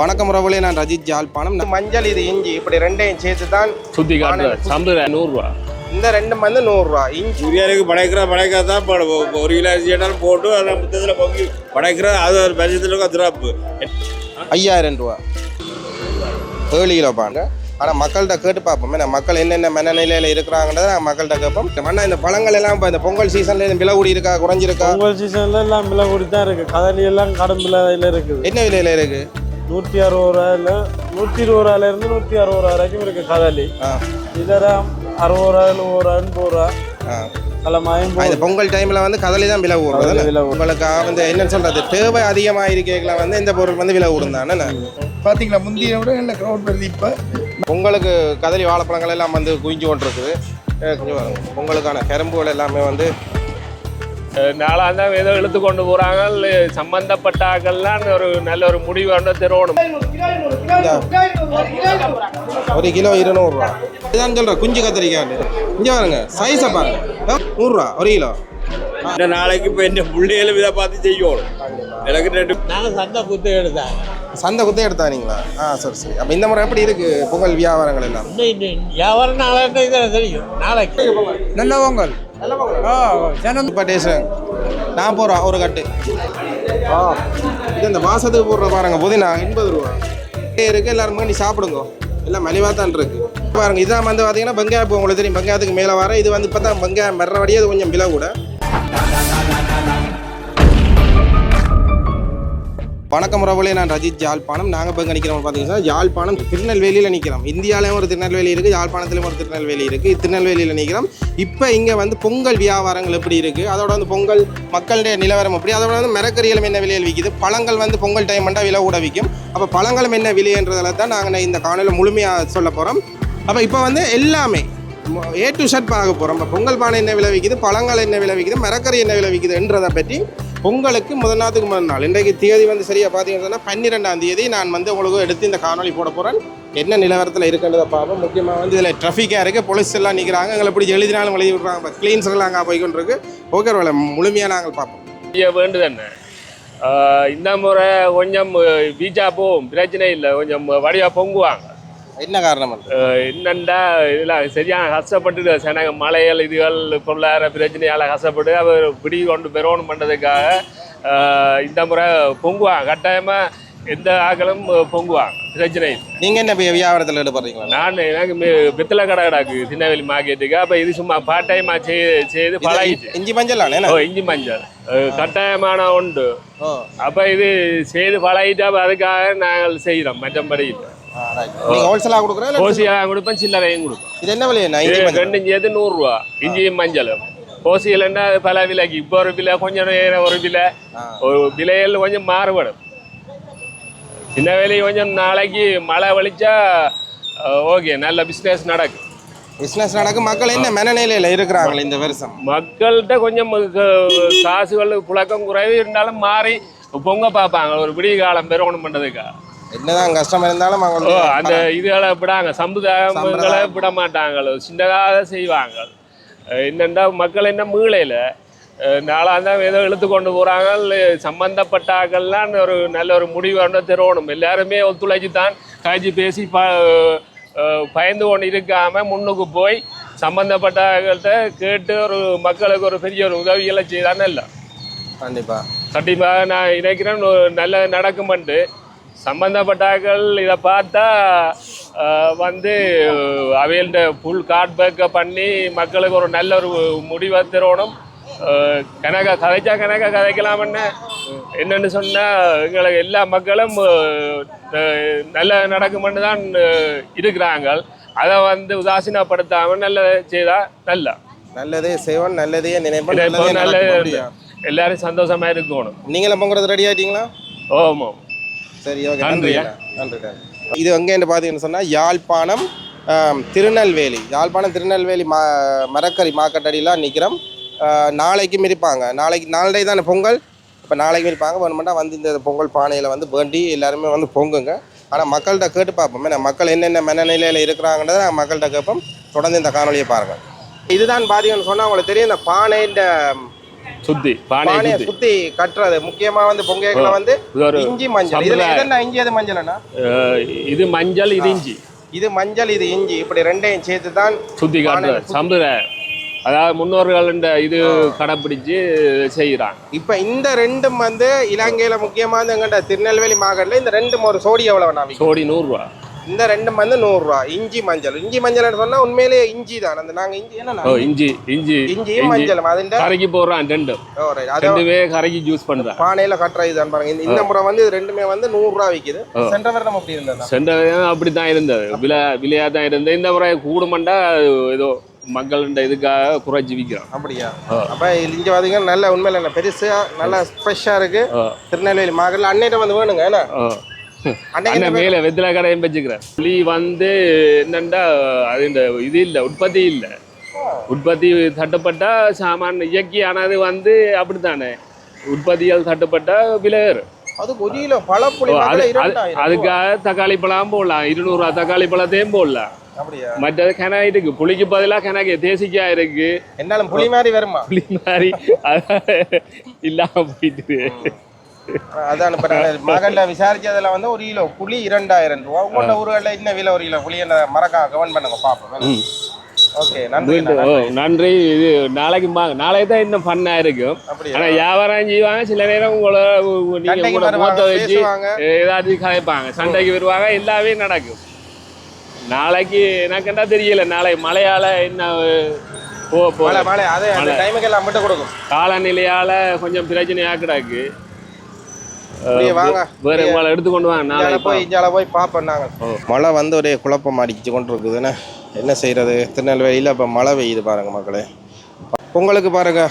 வணக்கம் உறவுகளே நான் ரஜித் ஜாழ்ப்பாணம். இந்த மஞ்சள் இது இஞ்சி இப்படி ரெண்டையும் சேர்த்து தான் சுத்தி காட்டுற சம்பள நூறுரூவா இந்த ரெண்டும் வந்து நூறுரூவா இஞ்சி. பிரியாணிக்கு படைக்கிற படைக்காத தான் ஒரு கிலோ அரிசி கேட்டாலும் போட்டு அதை புத்தகத்தில் பொங்கி படைக்கிற அது ஒரு பட்சத்தில் இருக்கும் திராப்பு ஐயாயிரம் ரூபா. ஏழு கிலோ பாங்க ஆனால் மக்கள்கிட்ட கேட்டு பார்ப்போம். ஏன்னா மக்கள் என்னென்ன மனநிலையில் இருக்கிறாங்கன்றதை நாங்கள் மக்கள்கிட்ட கேட்போம். அண்ணா இந்த பழங்கள் எல்லாம் இப்போ இந்த பொங்கல் சீசனில் விலை கூடி இருக்கா குறைஞ்சிருக்கா? பொங்கல் சீசன்ல எல்லாம் விலை கூடி தான் இருக்கு. கதலி எல்லாம் கடும் விலையில இருக்குது. என்ன விலையில் இருக்கு? நூற்றி அறுபது ரூபாயில நூற்றி இருபது ரூபாயில இருந்து நூற்றி அறுபது ரூபா வரைக்கும் இருக்கு கதலி ஆ. இதெல்லாம் அறுபது ரூபா. எழுபது ரூபா எண்பது ரூபா இந்த பொங்கல் டைமில் வந்து கதலி தான் விலை கூடும். உங்களுக்கு வந்து என்ன சொல்கிறது தேவை அதிகமாக இருக்கல வந்து இந்த பொருள் வந்து விலை கூடும் தானே பார்த்தீங்களா முந்தைய விட நல்ல க்ரௌட் வருது இப்போ? பொங்கலுக்கு கதலி வாழைப்பழங்கள் எல்லாம் வந்து குவிஞ்சு கொண்டிருக்குது. கொஞ்சம். பொங்கலுக்கான கரும்புகள் எல்லாமே வந்து நாளாக தான் ஏதோ இழுத்து கொண்டு போகிறாங்க சம்பந்தப்பட்ட ஆக்கள்லாம் ஒரு நல்ல ஒரு முடிவு ஒன்று தெரியணும் ஒரு கிலோ இருநூறுவா. இதான் சொல்கிறேன் குஞ்சு கத்திரிக்காய் இங்கே பாருங்க சைஸை பாருங்க. ஆ, நூறுரூவா ஒரு கிலோ. இந்த நாளைக்கு இப்போ என்ன பிள்ளைகளும் இதை பார்த்து செய்யணும். எனக்கு ரெண்டு நாங்கள் சந்தை குத்து எடுத்தாங்க. சந்தை குத்தே எடுத்தானீங்களா? ஆ சரி சரி. அப்போ இந்த முறை எப்படி இருக்கு பொங்கல் வியாபாரங்கள் எல்லாம்? வியாபாரம் நாளைக்கு தெரியும். நாளைக்கு. நல்ல பொங்கல். ஆ இப்போ டேஸ்ட் நான் போகிறோம் ஒரு கட்டு. ஆ இது இந்த மாதத்துக்கு போடுற பாருங்க புதினா எண்பது ரூபா. இருக்கு எல்லாரும் நீ சாப்பிடுங்க. எல்லாம் மலிவாக தான் இருக்கு. பாருங்க இதான் வந்து பார்த்தீங்கன்னா பங்காயப்பு இப்போ உங்களுக்கு தெரியும். பங்காயத்துக்கு மேலே வர இது வந்து இப்போ தான் வெங்காயம் வர்றபடியே அது கொஞ்சம் விலை கூட. வணக்கம் உறவுகளே நான் ரஜித் யாழ்ப்பாணம். நாங்கள் இப்போ நிற்கிறோம் பார்த்தீங்கன்னா யாழ்ப்பாணம் திருநெல்வேலியில் நிற்கிறோம் இந்தியாவிலையும் ஒரு திருநெல்வேலி இருக்குது யாழ்ப்பாணத்திலும் ஒரு திருநெல்வேலி இருக்குது திருநெல்வேலியில் நிற்கிறோம் இப்போ இங்கே வந்து பொங்கல் வியாபாரங்கள் எப்படி இருக்குது அதோட வந்து பொங்கல் மக்களுடைய நிலவரம் எப்படி? அதோட வந்து மரக்கறிகளும் என்ன விலையில் விற்கிது பழங்கள் வந்து பொங்கல் டைம் பண்ணால் விலை கூட விற்கும் அப்போ பழங்களும் என்ன விலைன்றதில் தான் நாங்கள் இந்த காணொலியில் முழுமையாக சொல்ல போகிறோம் அப்போ இப்போ வந்து எல்லாமே ஏ டு ஷர்ட் பார்க்க போகிறோம் இப்போ பொங்கல் பானை என்ன விளைவிக்குது பழங்கள் என்ன விளைவிக்குது மரக்கறி என்ன விளைவிக்குதுன்றதை பற்றி பொங்கலுக்கு முதல் நாளுக்கு முதல் நாள். இன்றைக்கு தேதி வந்து சரியாக பார்த்தீங்கன்னா பன்னிரெண்டாம் தேதி நான் வந்து உங்களுக்கு எடுத்து இந்த காணொளி போட போகிறேன் என்ன நிலவரத்தில் இருக்குன்றதை பார்ப்போம். முக்கியமாக வந்து இதில் ட்ராஃபிக்காக இருக்குது போலீஸ் எல்லாம் நிற்கிறாங்க எங்களை பிடிச்சி எழுதினாலும் எழுதி விட்றாங்க. கிளீன்ஸ்லாம் அங்கே போய்கொண்டிருக்கு ஓகே வேலை முழுமையாக நாங்கள் பார்ப்போம். செய்ய வேண்டுதண்ணே இந்த முறை கொஞ்சம் பீச்சா போகும். பிரச்சனை இல்லை. கொஞ்சம் வடிவாக பொங்குவாங்க. என்ன காரணம் என்னண்டா இதில் சரியான கஷ்டப்பட்டு சனக மலைகள் இதுகள் பொருளாதார பிரச்சனையால் கஷ்டப்பட்டு அவர் பிடி கொண்டு பெறணும் பண்ணுறதுக்காக இந்த முறை பொங்குவாங்க. கட்டாயமாக எந்த ஆக்களும் பொங்குவாங்க. பிரச்சனை நீங்கள் என்ன வியாபாரத்தில் ஈடுபடுறீங்களா? நான் எனக்கு பித்தளை கடை கிடக்கு திருநெல்வேலி மார்க்கெட்டுக்கு அப்போ இது சும்மா பார்ட் டைமாக செய்து செய்து பழகிச்சு இஞ்சி மஞ்சள் ஓ இஞ்சி மஞ்சள். கட்டாயமான உண்டு. அப்போ இது செய்து பழகிட்டு அப்போ அதுக்காக நாங்கள் செய்கிறோம் மற்றபடி ஹோல்சேலாக கொடுக்குறேன் கோசியாக கொடுப்பேன் சில்லறையும் கொடுப்பேன். இது என்ன விலை என்ன இது ரெண்டும் சேர்த்து நூறுரூவா. இஞ்சியும் மஞ்சளும். அது பல விலைக்கு இப்போ ஒரு விலை கொஞ்சம் ஒரு விலை. ஒரு விலையில் கொஞ்சம் மாறுபடும். சின்ன விலை கொஞ்சம் நாளைக்கு மழை வலிச்சா ஓகே நல்ல பிஸ்னஸ் நடக்கும். பிஸ்னஸ் நடக்கும். மக்கள் என்ன மனநிலையில் இருக்கிறாங்களே இந்த வருஷம்? மக்கள்கிட்ட கொஞ்சம் காசுகள் புழக்கம் குறைவு இருந்தாலும் மாறி பொங்க பார்ப்பாங்க. ஒரு விடிய காலம் பெறணும் பண்ணுறதுக்காக என்னதான் கஷ்டம் இருந்தாலும் அவங்க அந்த இதுகளை விடாங்க. சம்பிரதாயம். விட மாட்டாங்க சின்னதாக செய்வாங்க. என்னண்டா மக்கள் என்ன மீளையில் நாளாக தான் ஏதோ இழுத்து கொண்டு போகிறாங்க சம்பந்தப்பட்ட ஆக்கள்லாம் ஒரு நல்ல ஒரு முடிவு தெரியணும் எல்லாருமே ஒத்துழைச்சி தான் காய்ச்சி பேசி ப பயந்து கொண்டு இருக்காமல் முன்னுக்கு போய் சம்பந்தப்பட்ட ஆக்கள்கிட்ட கேட்டு ஒரு மக்களுக்கு ஒரு பெரிய ஒரு உதவிகளை செய்தானே இல்லை. கண்டிப்பா. கண்டிப்பாக நான் நினைக்கிறேன் நல்ல நடக்குமெண்டு சம்பந்தப்பட்டாக்கள் இதை பார்த்தா வந்து அவைகள்ட்ட ஃபுல் கார்ட் பேக்கை பண்ணி மக்களுக்கு ஒரு நல்ல ஒரு முடிவை தரணும். கணக்க கதைச்சா கணக்க கதைக்கலாம்னு என்னன்னு சொன்னால் எங்களுக்கு எல்லா மக்களும் நல்ல நடக்குமென்னு தான் இருக்கிறாங்க. அதை வந்து உதாசீனப்படுத்தாமல் நல்ல செய்தால் நல்லா. நல்லதே செய்வன் நல்லதே நல்லதே நல்ல? எல்லாரும் சந்தோஷமா இருக்கணும். நீங்களும் பொங்குறது ரெடி ஆயிட்டீங்களா? ஓமோ சரி ஓகே நன்றி. நன்றி. இது எங்கேன்னு பார்த்தீங்கன்னு சொன்னால் யாழ்ப்பாணம் திருநெல்வேலி. யாழ்ப்பாணம் திருநெல்வேலி மா மரக்கறி மார்க்கெட்டடியில் நிற்கிறோம் நாளைக்கும் இருப்பாங்க. நாளைக்கு நாளை தானே பொங்கல்? இப்போ நாளைக்கும் இருப்பாங்க. வேணுமெண்டா வந்து இந்த பொங்கல் பானையில் வந்து வேண்டி எல்லாருமே வந்து பொங்குங்க. ஆனால் மக்கள்கிட்ட கேட்டு பார்ப்போம். ஏன்னா மக்கள் என்னென்ன மனநிலையில் இருக்கிறாங்கன்றதை நாங்கள் மக்கள்கிட்ட கேட்போம். தொடர்ந்து இந்த காணொலியை பாருங்கள் இதுதான் பார்த்தீங்கன்னு சொன்னால் உங்களுக்கு தெரியும் இந்த பானை இந்த சுத்தி பானையை சுத்தி. கட்டுறது. முக்கியமா வந்து பொங்கல வந்து இஞ்சி மஞ்சள். இதுல. எதெல்லாம் இஞ்சி எது மஞ்சள்னா இது மஞ்சள் இது இஞ்சி. இது மஞ்சள் இது இஞ்சி. இப்படி ரெண்டையும் சேர்த்து தான் சுத்தி பானையில காட்டுற சம்பிரதாயம். அதாவது முன்னோர்கள் இந்த இது கடைப்பிடிச்சு செய்கிறாங்க. இப்ப இந்த ரெண்டும் வந்து இலங்கையில முக்கியமா வந்து எங்கள்கிட்ட திருநெல்வேலி மாவட்டத்துல இந்த ரெண்டும் ஒரு சோடி எவ்வளவு நான் சோடி நூறுரூவா. இந்த ரெண்டும் வந்து நூறு ரூபா இஞ்சி மஞ்சள். இஞ்சி மஞ்சள் சொன்னா உண்மையிலேயே இஞ்சி தான். அந்த நாங்க இஞ்சி என்ன ஓ இஞ்சி இஞ்சி இஞ்சியும் மஞ்சளும். அதுண்ட கரைக்கு போடுறான் ரெண்டும். ஓ, right. அது ரெண்டுமே கரைக்கு ஜூஸ் பண்றான் பானையில கட்டுற இதுதான் பாருங்க. இந்த- முறை வந்து இது ரெண்டுமே வந்து நூறு ரூபா விக்குது சென்ற வருடம் அப்படி இருந்ததா? சென்ற அப்படி தான் இருந்தது. விலை விலையா தான் இருந்தது. இந்த முறை கூடுமண்டா ஏதோ மக்கள்கிட்ட இதுக்காக குறைச்சி விற்கிறோம் அப்படியா. அப்ப இங்க பாத்தீங்கன்னா நல்ல உண்மையில நல்ல பெருசா நல்லா ஃப்ரெஷ்ஷா இருக்கு. திருநெல்வேலி மாவட்டத்தில் அன்னையிட்ட வந்து வேணுங்க என்ன. அன்னைக்கு அண்ணன் மேல வெத்தில கடையும் வச்சுக்கிறேன் புளி வந்து என்னண்டா அது இந்த இது இல்லை உற்பத்தி இல்லை. உற்பத்தி தட்டுப்பட்டா சாமான் இயற்கையானது வந்து அப்படித்தானே? உற்பத்தியால் தட்டுப்பட்டா விலை ஏறும். அதுக்கு ஒரு கிலோ பழப்புளி ஓ, அது மகள அது- இரண்டாயிரம் அதுக்காக தக்காளி பழம் போடலாம். இருநூறுவா தக்காளி பழத்தையும் போடலாம். மற்றது கிணறு இருக்கு. புளிக்கு பதிலாக கிணக்கு தேசிக்காய் இருக்கு. என்னாலும் புளி மாதிரி வருமா? புளி மாதிரி இல்லாம போயிட்டு அதான் இப்ப மகள்ல விசாரிச்சதுல வந்து ஒரு கிலோ புளி இரண்டாயிரம் ரூபா. உங்களோட ஊர்களில் என்ன விலை ஒரு கிலோ புளி என்ன மறக்காம கவன் பண்ணுங்க பாப்போம். ஓகே நன்றி நன்றி. இது நாளைக்கு நாளைக்கு தான் இன்னும் ஃபன்னா இருக்கும். அப்படியா? ஆனா வியாபாரம் செய்வாங்க. சில நேரம் உங்களை உ- உ- நீங்க சண்டைக்கு உங்களோட வருவாங்க, முகத்தை வச்சு. ஏதாச்சும் கதைப்பாங்க. சண்டைக்கு வருவாங்க எல்லாமே நடக்கும். நாளைக்கு எனக்குண்டா தெரியல. நாளை மழையால என்ன போக மழை போல மழை. அது. டைமுக்கு எல்லாம் மட்டும் கொடுக்கும். காலநிலையால கொஞ்சம் பிரச்சனையா கிடக்கு. வேற உங்களை எடுத்துக்கொண்டு வாங்க நாளைக்கு போய் இஞ்சால போய் பார்ப்போம் நாங்கள். மழை வந்து ஒரே குழப்பம் அடிச்சு கொண்டு இருக்குதுன்னு என்ன செய்யறது? திருநெல்வேலியில் இப்போ மழை பெய்யுது பாருங்க மக்களே. பொங்கலுக்கு பாருங்க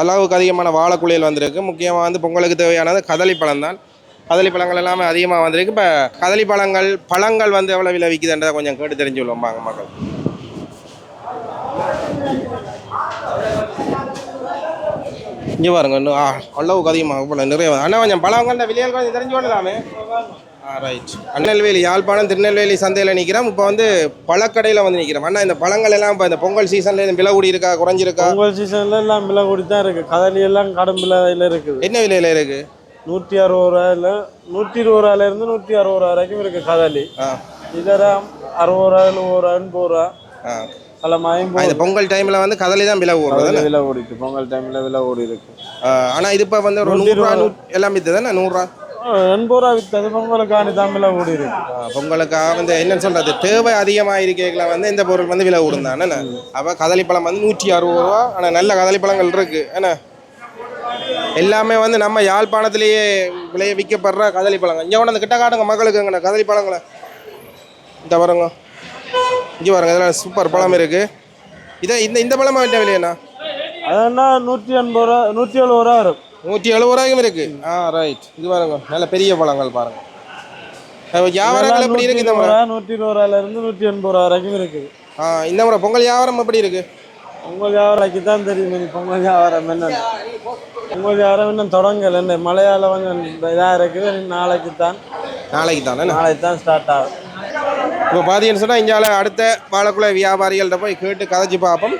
அளவுக்கு அதிகமான வாழைக்குழியல் வந்திருக்கு. முக்கியமாக வந்து பொங்கலுக்கு தேவையானது கதளி பழம் தான். கதளி பழங்கள் எல்லாமே அதிகமாக வந்திருக்கு. இப்போ கதளி பழங்கள் பழங்கள் வந்து எவ்வளோ விலை விற்குதுன்றதை கொஞ்சம் கேட்டு தெரிஞ்சு கொள்வோம் வாங்க மக்கள். இங்கே பாருங்க இன்னும் அளவுக்கு அதிகமாக போல நிறைய. அண்ணா கொஞ்சம் பழங்கள் விலைகள் கொஞ்சம் தெரிஞ்சு கொள்ளலாமே. ஆ ரைட் திருநெல்வேலி யாழ்ப்பாணம் திருநெல்வேலி சந்தையில் நிற்கிறோம் இப்போ வந்து பழக்கடையில் வந்து நிற்கிறோம் அண்ணா இந்த பழங்கள் எல்லாம் இப்போ இந்த பொங்கல் சீசனில் விலை கூடி இருக்கா குறைஞ்சிருக்கா? பொங்கல் சீசன்ல எல்லாம் விலை கூடி தான் இருக்கு. கதலி எல்லாம் கடும் விலையில இருக்குது. என்ன விலையில் இருக்கு? நூற்றி அறுபது ரூபாயில நூற்றி இருபது ரூபாயில இருந்து நூற்றி அறுபது ரூபா வரைக்கும் இருக்கு கதலி ஆ. இதர அறுபது ரூபா எழுபது ரூபா எண்பது ரூபா ஐம்பது இந்த பொங்கல் டைமில் வந்து கதலி தான் விலை கதலி விலை கூடிட்டு பொங்கல் டைம்ல விலை கூடி இருக்கு. ஆனால் இது இப்போ வந்து ஒரு நூறுரூவா எல்லாம் விற்று தானே நூறுரூவா? எண்பது ரூபா வித்தது பொங்கலுக்காண்டி தான் விலை கூடி இருக்கு. பொங்கலுக்காக வந்து என்னன்னு சொல்றது தேவை அதிகமாக இருக்கைகளை வந்து இந்த பொருள் வந்து விலை கூடுந்தானே அப்போ கதளிப்பழம் வந்து நூற்றி அறுபது ரூபா ஆனால் நல்ல கதளிப்பழங்கள் இருக்கு என்ன? எல்லாமே வந்து நம்ம யாழ்ப்பாணத்திலேயே விளைய விற்கப்படுற கதளி பழங்கள். இங்கே கொண்டு வந்து கிட்ட காட்டுங்க மக்களுக்கு எங்கண்ணா கதளி பழங்களை. இந்த பாருங்க. இங்கே பாருங்க இதெல்லாம் சூப்பர் பழம் இருக்கு. இதை இந்த இந்த பழமா என்ன? விலையண்ணா அதனா நூற்றி எண்பது ரூபா நூற்றி எழுபது ரூபா வரும். நூற்றி எழுபது ரூபாய்க்கும் இருக்கு. ஆ ரைட் இது பாருங்க நல்ல பெரிய பழங்கள் பாருங்க. அஹ் வியாபாரங்கள் எப்படி இருக்கு இந்த முறை நூற்றி இருபது ரூபாயில இருந்து நூற்றி எண்பது ரூபா வரைக்கும் இருக்குது ஆ இந்த முறை பொங்கல் வியாபாரம் எப்படி இருக்கு? பொங்கல் வியாபாரக்கு தான் தெரியும் இனி பொங்கல் வியாபாரம் என்ன பொங்கல் வியாபாரம் இன்னும் தொடங்கல மழையால கொஞ்சம் இதாக இருக்குது நாளைக்கு தான் நாளைக்கு தானே நாளைக்கு தான் ஸ்டார்ட் ஆகும். இப்போ பார்த்தீங்கன்னு சொன்னால் இந்தியாவில் அடுத்த வாழைக்குலை வியாபாரிகள்கிட்ட போய் கேட்டு கதைச்சு பார்ப்போம்.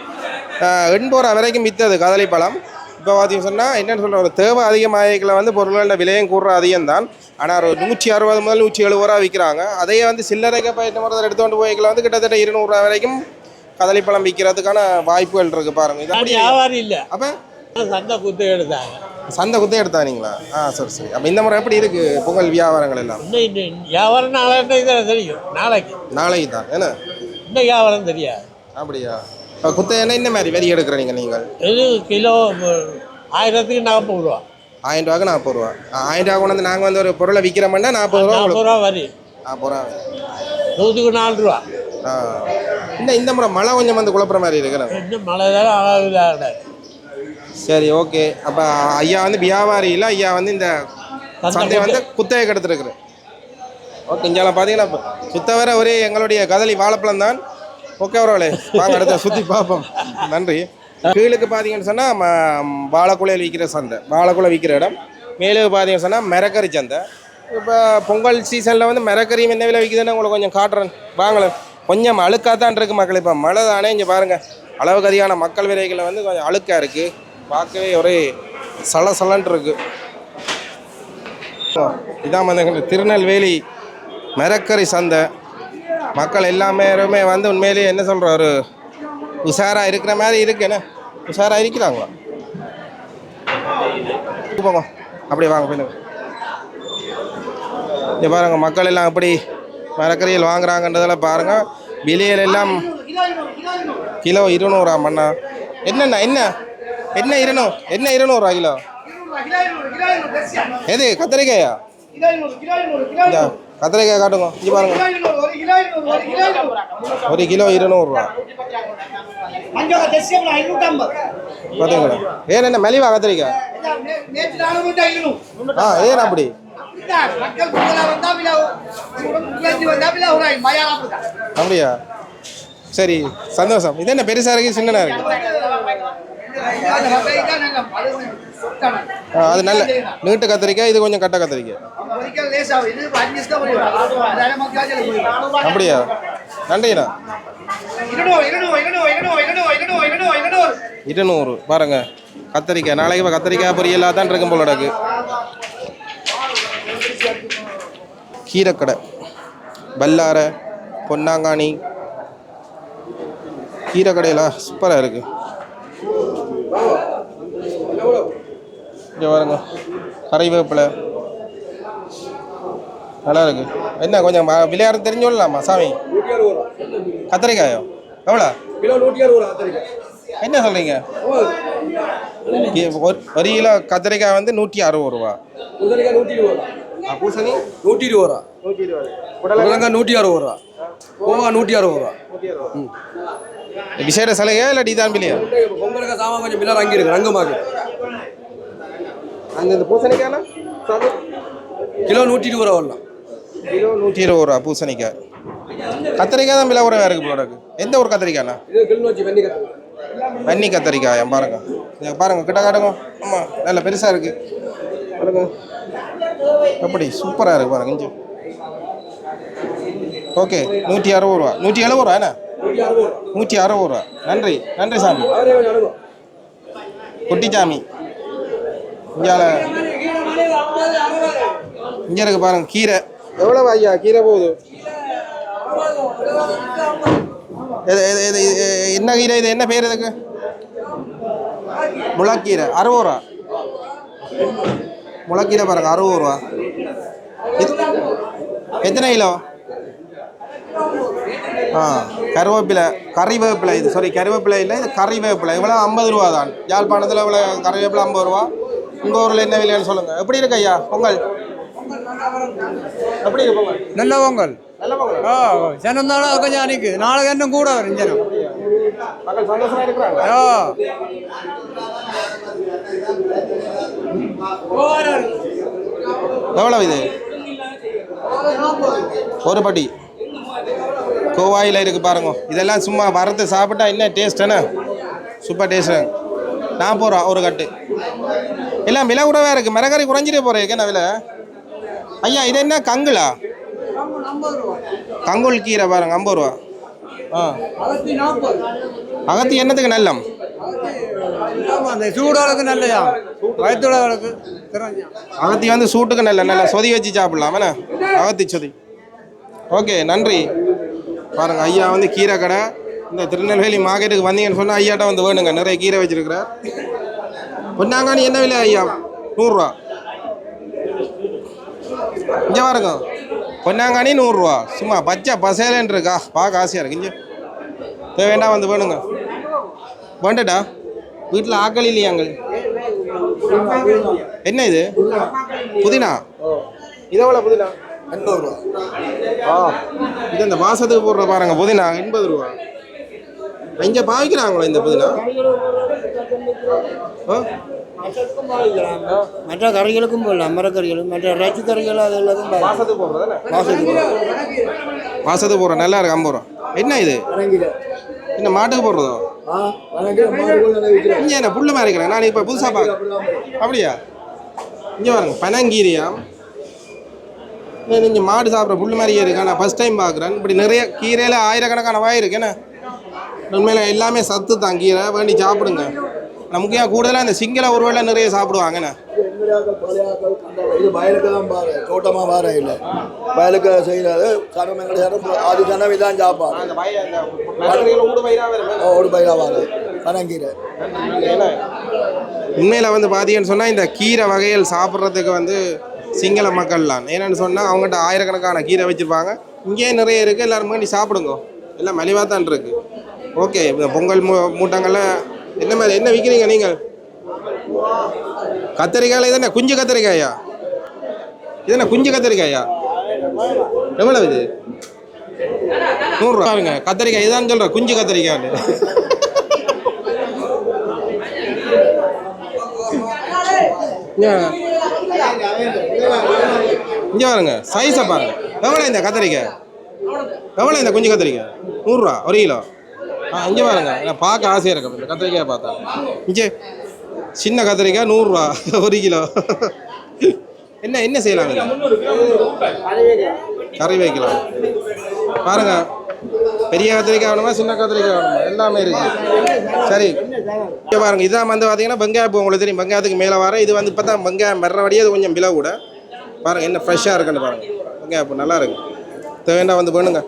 எண்பது ரூபா வரைக்கும் விற்றது கதளி பழம் இப்போ பார்த்தீங்கன்னு சொன்னால் என்னென்னு சொல்ற ஒரு தேவை அதிகமாகிக்கல வந்து பொருளோட விலையும் கூடுற அதிகம் தான் ஆனால் ஒரு நூற்றி அறுபது முதல் நூற்றி எழுபது ரூபா விற்கிறாங்க. அதையே வந்து சில்லறைக்கு போய் இந்த முறை எடுத்துக்கொண்டு போய்க்கல வந்து கிட்டத்தட்ட இருநூறுவா வரைக்கும் கதளிப்பழம் விற்கிறதுக்கான வாய்ப்புகள் இருக்குது பாருங்கள் இது வியாபாரி இல்லை. அப்போ? சந்தை குத்து எடுத்தாங்க. சந்தை குத்தே எடுத்தானீங்களா ஆ சரி சரி. அப்போ இந்த முறை எப்படி இருக்குது பொங்கல் வியாபாரங்கள் எல்லாம்? இன்னும் வியாபாரம் நாளைக்கு இதில் தெரியும். நாளைக்கு. நாளைக்கு தான். என்ன? இன்னும் வியாபாரம் தெரியாது. அப்படியா? இப்போ குத்த என்ன என்ன மாதிரி வரி எடுக்கிறீங்க நீங்கள்? இது கிலோ ஆயிரத்துக்கு நாற்பது ரூபா. ஆயிரம் ரூபாய்க்கு நாற்பது ரூபா. ஆயிரம் ரூபா கொண்டு வந்து நாங்கள் வந்து ஒரு பொருளை விற்கிறோம்னா நாற்பது ரூபா நாற்பது ரூபா வரி. நாற்பது ரூபா. நூற்றுக்கு நாலு ரூபா. ஆ. இந்த இந்த முறை மழை கொஞ்சம் வந்து குழப்புற மாதிரி இருக்கிறேன் இன்னும் மழை தான் ஆகாது சரி ஓகே. அப்போ ஐயா வந்து வியாபாரி இல்லை ஐயா வந்து இந்த சந்தை வந்து குத்தகை எடுத்துருக்குறேன் ஓகே இங்கே பார்த்தீங்கன்னா இப்போ சுத்த வர ஒரே எங்களுடைய கதலி வாழைப்பழம் தான். ஓகே அவரோலே வாங்க அடுத்த சுற்றி பார்ப்போம். நன்றி. கீழுக்கு பார்த்தீங்கன்னு சொன்னால் வாழைக்குலையில் விற்கிற சந்தை. வாழைக்குலை விற்கிற இடம். மேலே பார்த்தீங்கன்னு சொன்னால் மிரக்கறி சந்தை. இப்போ பொங்கல் சீசனில் வந்து மிரக்கறியும் என்ன விலை விற்கிதுன்னு உங்களுக்கு கொஞ்சம் காட்டுறேன். வாங்களேன் கொஞ்சம் அழுக்காக தான் இருக்குது மக்கள். இப்போ மழை தானே இங்கே பாருங்கள் அளவுக்கு அதிகமான மக்கள் விலைகளை வந்து கொஞ்சம் அழுக்காக இருக்குது பார்க்கவே ஒரே சலசலன்ட்டு இருக்கு இதான் வந்து திருநெல்வேலி மரக்கறி சந்தை. மக்கள் எல்லாமே வந்து உண்மையிலேயே என்ன சொல்கிற ஒரு உஷாராக இருக்கிற மாதிரி இருக்கு. என்ன? உஷாராக இருக்கிறாங்களா? போங்க. அப்படியே வாங்க பின்னுங்க இங்கே பாருங்கள் மக்கள் எல்லாம் எப்படி மரக்கறியில் வாங்குறாங்கன்றதெல்லாம் பாருங்கள் விலையில் எல்லாம் கிலோ இருநூறா மண்ணா என்னண்ணா என்ன? என்ன இருநூறு என்ன இருநூறா கிலோ? எது கத்திரிக்காயா? இந்த கத்திரிக்காய் காட்டுங்க இங்கே பாருங்க. ஒரு கிலோ இருநூறுவா பார்த்தீங்களா ஏன் என்ன மெலிவா கத்திரிக்காய்? ஆ ஏன் அப்படி? அப்படியா? சரி சந்தோஷம். இது என்ன பெருசாக இருக்கு சின்னனா இருக்கு? அது நல்ல நீட்டு கத்திரிக்காய் இது கொஞ்சம் கட்ட கத்திரிக்காய். அப்படியா? நன்றிண்ணா. இருநூறு. பாருங்க. கத்திரிக்காய் நாளைக்கு இப்போ கத்திரிக்காய் பொரியலாக தான் இருக்கும் போல இருக்கு கீரைக்கடை. பல்லாரை பொன்னாங்கானி கீரைக்கடையெல்லாம் சூப்பராக இருக்குது இங்கே பாருங்க. கரைவேப்பிலை நல்லா இருக்கு என்ன கொஞ்சம் ம- விளையாட தெரிஞ்சு விடலாமா சாமி? கத்திரிக்காயோ? எவ்வளோ? கிலோ நூற்றி அறுபது கத்திரிக்காய் என்ன சொல்றீங்க? ஒரு கிலோ கத்திரிக்காய் வந்து நூற்றி அறுபது ரூபா. நூற்றி இருபது ரூபா பூசணி? நூற்றி இருபது ரூபா நூற்றி இருபது புடலங்காய் நூற்றி அறுபது ரூபா. பூவா நூற்றி அறுபது ரூபா. விசேட சலுகையா இல்லை டிதான் பிள்ளையா சாமான் கொஞ்சம் பிள்ளை அங்கே இருக்கு ரங்கமாக்கு அந்த இந்த பூசணிக்காய்னா கிலோ நூற்றி இருபது ரூபா வரலாம். கிலோ நூற்றி இருபது ரூபா பூசணிக்காய். கத்திரிக்காய் தான் விலை குறைவாக இருக்கு போல எந்த ஒரு கத்திரிக்காய்ண்ணா? வன்னி கத்திரிக்காயா? பாருங்க. இங்க பாருங்க கிட்ட காட்டுங்க. ஆமாம் நல்ல பெருசாக இருக்கு. பாருங்க. எப்படி? சூப்பராக இருக்கு பாருங்க இஞ்சி. ஓகே நூற்றி அறுபது ரூபா. நூற்றி எழுபது ரூபா என்ன? நூற்றி அறுபது ரூபா. நன்றி நன்றி சாமி. குட்டிச்சாமி. இங்கால இங்கே இருக்கு பாருங்க கீரை. எவ்வளோ ஐயா கீரை போகுது? என்ன கீரை இது? என்ன பேர் இதுக்கு? முளக்கீரை. அறுபது ரூபா. முளக்கீரை பாருங்க அறுபது ரூபா. எத்தனை கிலோ? கருவேப்பிலை கறிவேப்பிலை இது சாரி கருவேப்பிலை இல்லை இது கறிவேப்பிலை. இவ்வளோ ஐம்பது ரூபா தான். யாழ்ப்பாணத்தில் இவ்வளோ கறிவேப்பிலை ஐம்பது ரூபா? உங்கள் ஊரில் என்ன விலைன்னு சொல்லுங்கள் எப்படி இருக்கு ஐயா? பொங்கல்? எப்படி இருக்கு பொங்கல்? நல்ல பொங்கல். நல்ல பொங்கல்? ஆ ஜனம் தானே கொஞ்சம் நிற்குது நாளைக்கு இன்னும் கூட வரும் ஜனம். மக்கள் சந்தோஷமா இருக்கிறாங்க. ஆ. எவ்வளவு இது? ஒரு பட்டி. கோவாயில் இருக்கு பாருங்க. இதெல்லாம் சும்மா வரத்து சாப்பிட்டா என்ன டேஸ்ட் என்ன? சூப்பர் டேஸ்ட் நாற்பது ரூபா ஒரு கட்டு. எல்லாம் விலை கூடவே இருக்கு. மிளகறி குறைஞ்சிட்டே போகிறேன் என்ன விலை? ஐயா இது என்ன கங்குலா? கங்குல் கீரை பாருங்க ஐம்பது ரூபா. ஆ. அகத்தி என்னத்துக்கு நல்லம்? சூடாளுக்கு நல்லையா? திறஞ்சா அகத்தி வந்து சூட்டுக்கு நல்ல நல்லா சொதி வச்சு சாப்பிடலாம். அகத்தி சொதி. ஓகே நன்றி. பாருங்க ஐயா வந்து கீரை கடை. இந்த திருநெல்வேலி மார்க்கெட்டுக்கு வந்தீங்கன்னு சொன்னால் ஐயாட்ட வந்து வேணுங்க. நிறைய கீரை வச்சுருக்கிறார். பொன்னாங்கானி என்ன விலை ஐயா? நூறுரூவா. இங்கே பாருங்க. பொன்னாங்கானி நூறுரூவா. சும்மா பச்சை பசேலன்னு இருக்கா. பார்க்க ஆசையாக இருக்கு. இங்கே. வேண்டாம் வந்து வேணுங்க. வேண்டடா. வீட்டில் ஆக்கள் இல்லையாங்கள் என்ன இது? புதினா? இது எவ்வளோ புதினா? எண்பது ரூபா. ஆ இது இந்த மாசத்துக்கு போடுற பாருங்க புதினா எண்பது ரூபா. இங்கே பாவிக்கிறாங்களோ இந்த புதினா? மற்ற கறிகளுக்கும் போடலாம் மரக்கறிகளும் மற்ற இறைச்சி கறிகள் அது எல்லாத்தையும் மாசத்துக்கு போடுறதானே மாசத்துக்கு மாசத்துக்கு போடுற நல்லா இருக்கு ஐம்பது ரூபா. என்ன இது? என்ன மாட்டுக்கு போடுறதோ? இங்கே என்ன புல்லு மாதிரி இருக்கிறேன் நான் இப்போ புதுசாக பார்க்க அப்படியா? இங்கே பாருங்க பனங்கீரியா நீங்கள் மாடு சாப்பிட்ற புல்லு மாதிரியே இருக்கு. நான் ஃபஸ்ட் டைம் பார்க்குறேன் இப்படி நிறைய கீரையில் ஆயிரக்கணக்கான வாய் இருக்கு. என்ன? உண்மையில் எல்லாமே சத்து தான். கீரை வேண்டி சாப்பிடுங்க. நமக்கு கூடுதலாக இந்த சிங்கள ஒருவேளை நிறைய சாப்பிடுவாங்கண்ணே இது வயலுக்கு தான் பாரு. தோட்டமாக வார இல்லை. வயலுக்கு செய்கிறது சனம் ஆதி சனம் இதான் சாப்பாடு. ஒரு பயிராக வார பனங்கீரை உண்மையில் வந்து பார்த்தீங்கன்னு சொன்னால் இந்த கீரை வகைகள் சாப்பிட்றதுக்கு வந்து சிங்கள மக்கள்லாம். என்னென்னு சொன்னால் அவங்ககிட்ட ஆயிரக்கணக்கான கீரை வச்சுருப்பாங்க. இங்கேயே நிறைய இருக்குது எல்லாரும் வேண்டி சாப்பிடுங்க. எல்லாம் மலிவாக தான் இருக்குது ஓகே இந்த பொங்கல் மூ மூட்டங்கள்லாம் என்ன மாதிரி என்ன விற்கிறீங்க நீங்கள்? கத்திரிக்காயில் இது குஞ்சு கத்திரிக்காயா? இது குஞ்சு கத்திரிக்காயா? எவ்வளவு இது? நூறுரூவாங்க கத்திரிக்காய் இதான் சொல்கிறேன் குஞ்சு கத்திரிக்காய் இங்கே பாருங்க சைஸை பாருங்க. எவ்வளோ இந்த கத்திரிக்காய் எவ்வளோ இந்த குஞ்சு கத்திரிக்காய் நூறுரூவா ஒரு கிலோ. ஆ இங்கே பாருங்க. நான் பார்க்க ஆசையாக இருக்கு. இந்த கத்திரிக்காயை பார்த்தா. இங்கே சின்ன கத்திரிக்காய் நூறுரூவா ஒரு கிலோ. என்ன என்ன செய்யலாம் கறி வைக்கலாம். பாருங்க. பெரிய கத்திரிக்காய் வேணுமா சின்ன கத்திரிக்காய் வேணுமா? எல்லாமே இருக்கு. சரி. இங்க பாருங்க. இதான் வந்து பார்த்தீங்கன்னா வெங்காயம் பூ உங்களுக்கு தெரியும். வெங்காயத்துக்கு மேலே வர இது வந்து இப்போ தான் வெங்காயம் வர்றபடியே அது கொஞ்சம் விலை கூட. பாருங்கள் என்ன ஃப்ரெஷ்ஷாக இருக்குன்னு பாருங்கள் ஓகே அப்போ நல்லா இருக்கு. தேவையான வந்து வேணுங்க.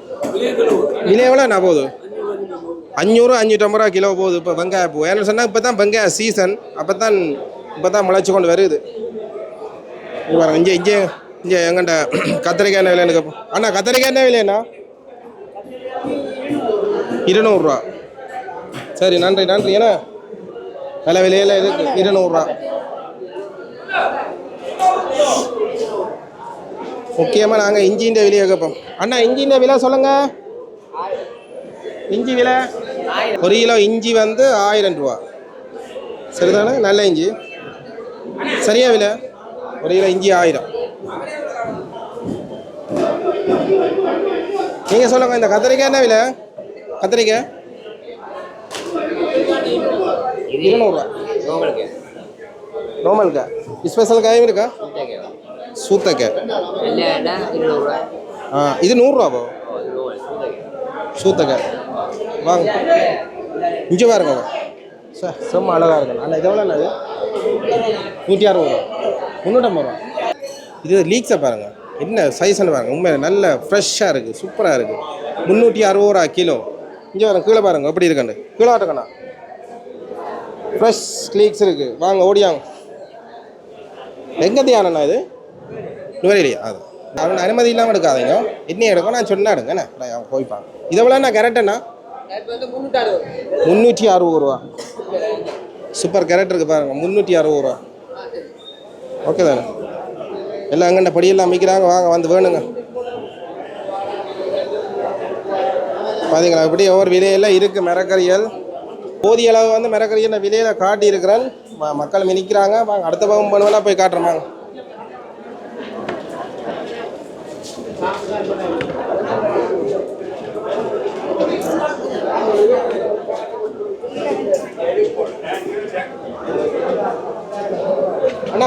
விலை எவ்வளோ நான் போகுது? அஞ்சூறு அஞ்சூற்றம்பது ரூபா கிலோ போகுது. இப்போ வெங்காய பூ ஏன்னு சொன்னால் இப்போ தான் வெங்காய சீசன் அப்போ தான் இப்போ தான் முளைச்சி கொண்டு வருது. பாருங்க இங்கே இங்கே இங்கே எங்கண்ட கத்திரிக்காய் என்ன விலைன்னு கேட்போம் அண்ணா கத்திரிக்காய் என்ன? விலைண்ணா இருநூறுரூவா சரி நன்றி நன்றி. ஏன்னா நல்ல விலையில இருக்கு. இருநூறுரூவா முக்கியமாக நாங்கள் இஞ்சின்ற விலையை கேட்போம். அண்ணா இஞ்சின்ற விலை சொல்லுங்க. இஞ்சி விலை? ஒரு கிலோ இஞ்சி வந்து ஆயிரம் ரூபா. சரிதானே? நல்ல இஞ்சி. சரியா விலை? ஒரு கிலோ இஞ்சி ஆயிரம். நீங்கள் சொல்லுங்க இந்த கத்திரிக்காய் என்ன விலை? கத்திரிக்காய்? இருநூறுவா நார்மல்க்கா ஸ்பெஷல் காயும் இருக்கா? சூத்தக்காய் ஆ இது நூறுரூவா சூத்தக்காய் வாங்க. இஞ்சி பாருங்க சார் செம்ம அழகாக இருக்கு. அண்ணா இது எவ்வளோ நூற்றி அறுபது ரூபா. முந்நூற்றம்பது ரூபா. இது லீக்ஸை பாருங்க. என்ன சைஸ்ன்னு பாருங்க. உண்மையில நல்ல ஃப்ரெஷ்ஷாக இருக்குது சூப்பராக இருக்குது முந்நூற்றி அறுபது ரூபா கிலோ. இங்கே பாருங்க கீழே பாருங்க. எப்படி இருக்குன்னு கீழே ஆட்டுக்கண்ணா ஃப்ரெஷ் லீக்ஸ் இருக்குது வாங்க ஓடியாங்க. எங்கே தியானண்ணா இது? நுவரையிலையா அது. அவன் அனுமதி இல்லாமல் எடுக்காதீங்க. இன்னும் எடுக்கும் நான் சொன்னா எடுங்க என்ன? அவங்க இதை விட நான் கரெக்டுண்ணா முந்நூற்றி அறுபது ரூபா. சூப்பர் கேரட் இருக்குது பாருங்க. முந்நூற்றி அறுபது ரூபா. ஓகே தானே? எல்லாம் அங்கண்ட படியெல்லாம் அமைக்கிறாங்க வாங்க வந்து வேணுங்க. பார்த்தீங்களா இப்படி ஒவ்வொரு விலையெல்லாம் இருக்குது மரக்கறிகள். போதிய அளவு வந்து மரக்கறியை விலையில காட்டி இருக்கிறேன் மக்கள் மினிக்கிறாங்க வாங்க அடுத்த பக்கம் பண்ணுவேன்னா போய் காட்டுறேன்.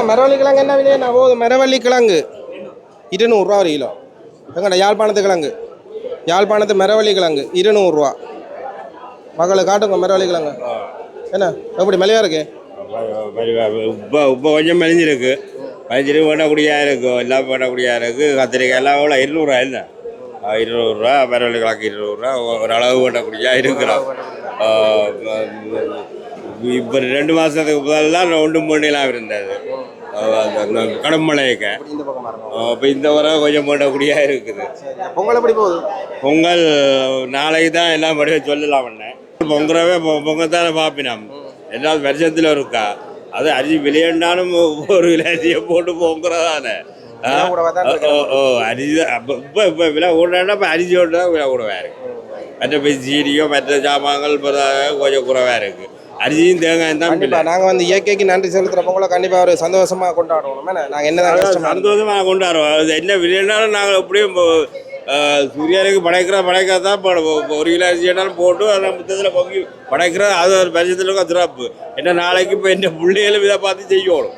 மரவள்ளி கிழங்கு என்ன விலையா போகுது மரவள்ளி கிழங்கு இருநூறுவா ஒரு கிலோ. எங்கடா யாழ்ப்பாணத்து கிழங்கு? யாழ்ப்பாணத்து மரவள்ளி கிழங்கு இருநூறுவா. மகளை காட்டுங்க மரவள்ளி கிழங்கு என்ன எப்படி மலையா இருக்கு? உப்பை உப்பை கொஞ்சம் மெலிஞ்சிருக்கு. மெலிஞ்சிருக்கு வேண்டக்கூடியா இருக்கும் எல்லாம் வேண்டக்கூடியா இருக்கு கத்திரிக்காய் எல்லாம் எவ்வளோ? இருநூறுவா இல்லை ஆ, இருநூறுவா பரவல் கணக்கு இருநூறுவா ஒரு அளவு வேண்டக்கூடியா இருக்கிறோம் இப்போ ரெண்டு மாதத்துக்கு முதல்லாம் ஒன்று மூணுலாம் இருந்தது பாருங்க இப்போ இந்த வரை கொஞ்சம் வேண்டக்கூடியா இருக்குது. பொங்கல் எப்படி போகுது? பொங்கல் நாளைக்கு தான் எல்லாம் படியும் சொல்லலாம் பண்ணேன் பொங்குறவே பொங்கல் தானே பார்ப்பினோம் எல்லாம் வருஷத்தில் இருக்கா அது அரிசி விளையாண்டாலும் ஒரு அரிசியை போட்டு பொங்குறதானே. ஓ அரிசி இப்போ இப்போ விலை கூடாண்டா இப்போ அரிசி ஓட்டு தான் விலை கூடவா இருக்கு. மற்ற இப்போ சீரியோ மற்ற சாமான்கள் கொஞ்சம் குறைவா இருக்கு. அரிசியும் தேங்காயும் தான் கண்டிப்பா. நாங்க வந்து இயற்கைக்கு நன்றி செலுத்துற பொங்கலை கண்டிப்பா ஒரு சந்தோஷமா கொண்டாடுவோம். என்ன? நாங்க என்னதான். சந்தோஷமாக கொண்டாடுவோம். அது என்ன விளையாண்டாலும் நாங்கள் எப்படியும் சூரியனுக்கு படைக்கிற படைக்க தான் ஒரு கிலோ அரிசி வேணாலும் போட்டு அதை முத்தத்தில் பொங்கி படைக்கிற அது ஒரு பட்சத்தில் சிறப்பு. என்ன நாளைக்கு இப்போ என்ன பிள்ளைகளும் இதை பார்த்து செய்யணும்.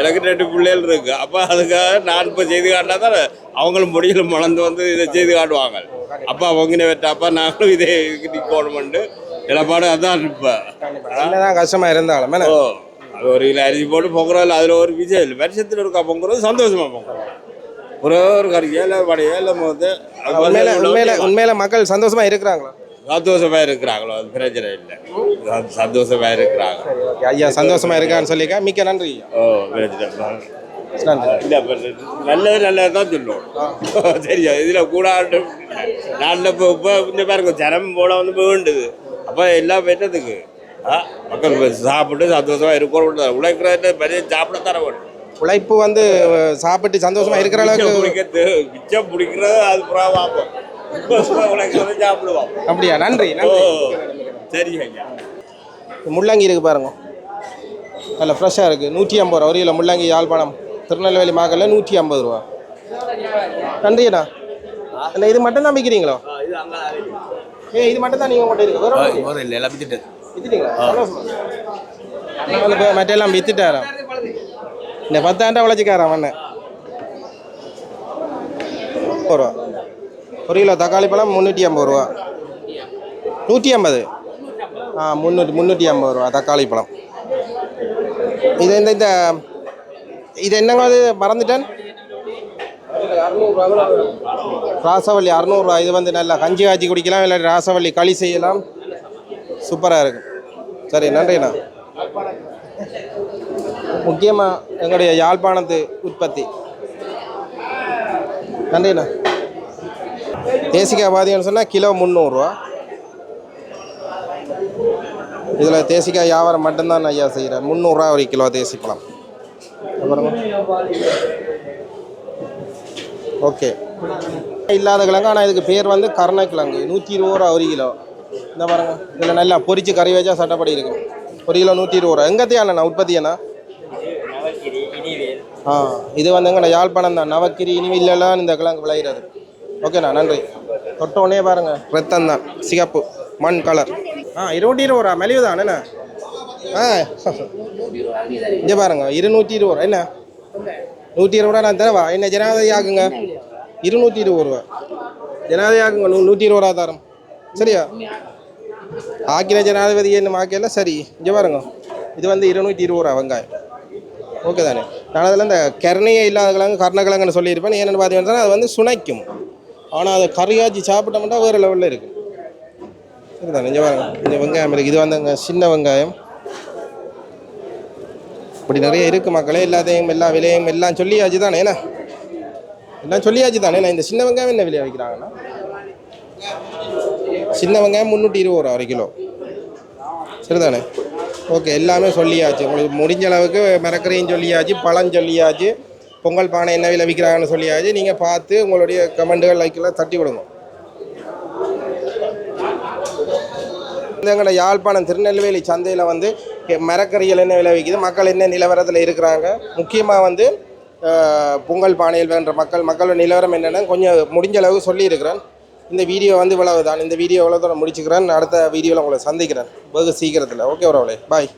எனக்கு ரெண்டு பிள்ளைகள் இருக்கு. அப்போ அதுக்காக நான் இப்போ செய்து காட்டினா தான் அவங்களும் முடியலும் மலர்ந்து வந்து இதை செய்து காட்டுவாங்க. அப்பா பொங்கின வெட்டாப்பா நாங்களும் இதே நிற்கணுமெண்டு இழப்பாடு அதான் இப்போ. என்னதான் கஷ்டமா இருந்தாலும்? ஓ அது ஒரு கிலோ அரிசி போட்டு பொங்குறோம் அதில் ஒரு விஜயம் இல்லை. வருஷத்தில் ஒருக்கா பொங்குறது சந்தோஷமா பொங்குறோம் ஒரே ஒரு கறியோ இல்லை வடையோ இல்லை போது உண்மையில உண்மையில உண்மையில மக்கள் சந்தோஷமா இருக்கிறாங்களா? சந்தோஷமா இருக்கிறாங்களோ அது பிரச்சனை இல்லை. சந்தோஷமா இருக்கிறாங்க. ஐயா சந்தோஷமா இருக்கான்னு சொல்லிக்க மிக்க நன்றி. ஓ பிரச்சனை இப்ப நல்லது நல்லது தான் சொல்லுவோம். சரியா இதில் கூட நாளில் இப்போ இப்போ இந்த பாருங்க ஜனம் போல வந்து வேண்டுது அப்போ எல்லாம் பெற்றதுக்கு ஆ மக்கள் சாப்பிட்டு சந்தோஷமா இருக்கணும் உழைக்கிற பெரிய சாப்பிட தர வேண்டும் உழைப்பு வந்து சாப்பிட்டு சந்தோஷமா இருக்கிற அளவுக்கு பிடிக்கிறது மிச்சம் பிடிக்கிறது அது புறா பார்ப்போம் உழைக்கிறத சாப்பிடுவோம். அப்படியா? நன்றி சரி ஐயா. முள்ளங்கி இருக்கு பாருங்க. நல்ல ஃப்ரெஷ்ஷாக இருக்குது நூற்றி ஐம்பது ரூபா ஒரு கிலோ முள்ளங்கி யாழ்ப்பாணம். திருநெல்வேலி மாக்கல்ல நூற்றி ஐம்பது ரூபா. நன்றிண்ணா இல்லை இது மட்டும் தான் விற்கிறீங்களோ ஏ இது மட்டும் தான் நீங்கள் உங்கள்கிட்ட இருக்கு வேற? வித்துட்டீங்களா. நாலு பேர் மற்றெல்லாம் வித்துட்டாராம் இந்த பத்தாண்டா உழைச்சிக்காராம் அண்ணன் ஒரு ரூபா. ஒரு கிலோ தக்காளி பழம் முந்நூற்றி ஐம்பது ரூபா. நூற்றி ஐம்பது? ஆ முந்நூற்றி முந்நூற்றி ஐம்பது ரூபா தக்காளி பழம். இது இந்த இந்த இது என்னங்க அது மறந்துட்டேன்? ராசவள்ளி அறநூறுவா. இது வந்து நல்லா கஞ்சி காய்ச்சி குடிக்கலாம் இல்லை ராசவல்லி களி செய்யலாம். சூப்பராக இருக்கும். சரி நன்றிண்ணா. முக்கியமாக எங்களுடைய யாழ்ப்பாணத்து உற்பத்தி. நன்றிண்ணா. தேசிக்காய் பார்த்தீங்கன்னு சொன்னால் கிலோ முந்நூறுரூவா இதில் தேசிக்காய் வியாபாரம் மட்டும்தான் ஐயா செய்கிறேன் முந்நூறுரூவா ஒரு கிலோ தேசிக்கலாம் ஓகே. இல்லாத கிழங்கு ஆனால் இதுக்கு பேர் வந்து கருணைக்கிழங்கு நூற்றி இருபது ரூபா ஒரு கிலோ. இந்த பாருங்க. இதில் நல்லா பொரிச்சு கறி வச்சா சட்டப்படி இருக்கும். ஒரு கிலோ நூற்றி இருபது ரூபா. எங்கே தேவைண்ணா உற்பத்தி என்ன ஆ இது வந்து எங்கண்ணா? யாழ்ப்பாணம் தான். நவக்கிரி இனிவில்லாம் இந்த கிழங்கு விளையிறது. ஓகேண்ணா நன்றி. தொட்டோடனே பாருங்க. ரத்தம் தான். சிகப்பு. மண் கலர் ஆ இருபத்தி இருபது ரூபா. மெலிவு தான் ஆ. இங்கே பாருங்க இருநூற்றி இருபது ரூபா. என்ன? நூற்றி இருபது ரூபா நான் தரவா என்ன ஜனாதிபதி ஆகுங்க இருநூற்றி இருபது ரூபா. ஜனாதிபதி ஆகுங்க நூ நூற்றி இருபது ரூபா தரம் சரியா? ஆக்கின ஜனாதிபதி என்ன ஆக்கல சரி. இங்கே பாருங்க இது வந்து இருநூற்றி இருபது ரூபா வெங்காயம். ஓகே தானே? நான் அதில் இந்த கருணையே இல்லாத கிழங்கு கர்ணக்கிழங்குன்னு சொல்லியிருப்பேன். ஏன்னு பார்த்தீங்கன்னா அது வந்து சுனைக்கும். ஆனால் அதை கறியாச்சி சாப்பிட்டோம்னா வேறு லெவலில் இருக்கும் சரிதானே? இங்கே பாருங்க இந்த வெங்காயம் இருக்குது இது வந்து சின்ன வெங்காயம். இப்படி நிறைய இருக்குது மக்களே எல்லாத்தையும் எல்லா விலையும் எல்லாம் சொல்லியாச்சு தானே என்ன? எல்லாம் சொல்லியாச்சு தானே நான் இந்த சின்ன வெங்காயம் என்ன விலையை வைக்கிறாங்கன்னா? சின்ன வெங்காயம் முந்நூற்றி இருபது ரூபா ஒரு கிலோ. சரிதானே? ஓகே எல்லாமே சொல்லியாச்சு. உங்களுக்கு முடிஞ்ச அளவுக்கு மரக்கரையும் சொல்லியாச்சு பழம் சொல்லியாச்சு பொங்கல் பானை என்ன விலை விற்கிறாங்கன்னு சொல்லியாச்சு நீங்கள் பார்த்து உங்களுடைய கமெண்ட்டுகள் லைக்கெல்லாம் தட்டி விடுங்க. எங்களோட யாழ்ப்பாணம் திருநெல்வேலி சந்தையில் வந்து மரக்கறிகள் என்ன விலை விற்கிது மக்கள் என்ன நிலவரத்தில் இருக்கிறாங்க? முக்கியமாக வந்து பொங்கல் பானையில் வேண்ட மக்கள் மக்களோட நிலவரம் என்னென்னு கொஞ்சம் முடிஞ்ச அளவுக்கு சொல்லியிருக்கிறேன். இந்த வீடியோ வந்து இவ்வளவு தான் இந்த வீடியோ இவ்வளோதோட முடிச்சுக்கிறேன். அடுத்த வீடியோவில் உங்களை சந்திக்கிறேன். வெகு சீக்கிரத்தில். ஓகே உறவுகளே. பாய்